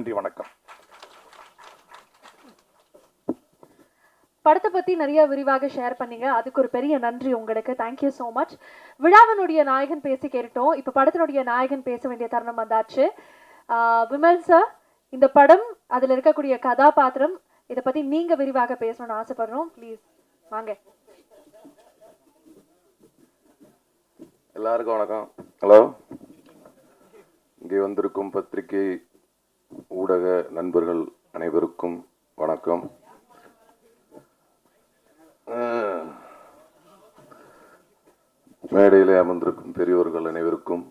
நன்றி வணக்கம். படத்தை பத்தி நிறைய விரிவாக ஷேர் பண்ணீங்க. அதுக்கு ஒரு பெரிய நன்றி உங்களுக்கு. தேங்க்யூ ஸோ மச் விழாவினுடைய நாயகன் பேசி கேட்டோம் இப்போ படத்தினுடைய நாயகன் பேச வேண்டிய தருணம் வந்தாச்சு. விமல் சார் இந்த படம் அதுல இருக்கக்கூடிய கதாபாத்திரம் இதை பத்தி நீங்க விரிவாக பேசணும்னு ஆசைப்படுறோம். ப்ளீஸ் வாங்க. எல்லாருக்கும் வணக்கம். ஹலோ. இங்கே வந்திருக்கும் பத்திரிகை ஊடக நண்பர்கள் அனைவருக்கும் வணக்கம். மேடையிலே அமர்ந்திருக்கும் பெரியோர்கள் அனைவருக்கும்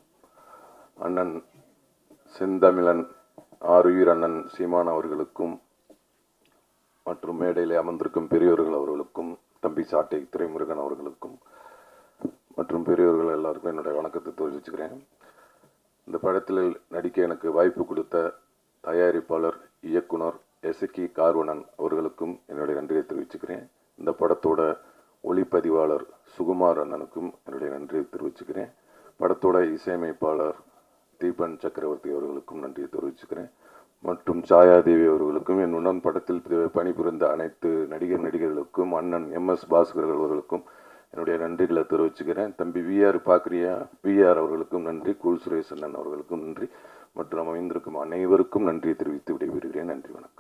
அண்ணன் செந்தமிழன் ஆருயிர் அண்ணன் சீமான் அவர்களுக்கும் மற்றும் மேடையிலே அமர்ந்திருக்கும் பெரியோர்கள் அவர்களுக்கும் தம்பி சாட்டை துரைமுருகன் அவர்களுக்கும் மற்றும் பெரியவர்கள் எல்லாருக்கும் என்னுடைய வணக்கத்தை தெரிவிச்சுக்கிறேன். இந்த படத்தில் நடிக்க எனக்கு வாய்ப்பு கொடுத்த தயாரிப்பாளர் இயக்குனர் எசக்கி கார்வனன் அவர்களுக்கும் என்னுடைய நன்றியை தெரிவிச்சுக்கிறேன். இந்த படத்தோட ஒளிப்பதிவாளர் சுகுமார் அண்ணனுக்கும் என்னுடைய நன்றியை தெரிவிச்சுக்கிறேன். படத்தோட இசையமைப்பாளர் தீபன் சக்கரவர்த்தி அவர்களுக்கும் நன்றியை தெரிவிச்சுக்கிறேன். மற்றும் சாயாதேவி அவர்களுக்கும் என்னுடன் படத்தில் பணிபுரிந்த அனைத்து நடிகர் நடிகர்களுக்கும் அண்ணன் எம். எஸ். பாஸ்கர் அவர்களுக்கும் என்னுடைய நன்றிகளை தெரிவிச்சுக்கிறேன். தம்பி விஆர் பார்க்குறியா விஆர் அவர்களுக்கும் நன்றி. கூல் சுரேஷ் அண்ணன் அவர்களுக்கும் நன்றி. மற்றும் அமைந்திருக்கும் அனைவருக்கும் நன்றியை தெரிவித்து விடைபெறுகிறேன். நன்றி வணக்கம்.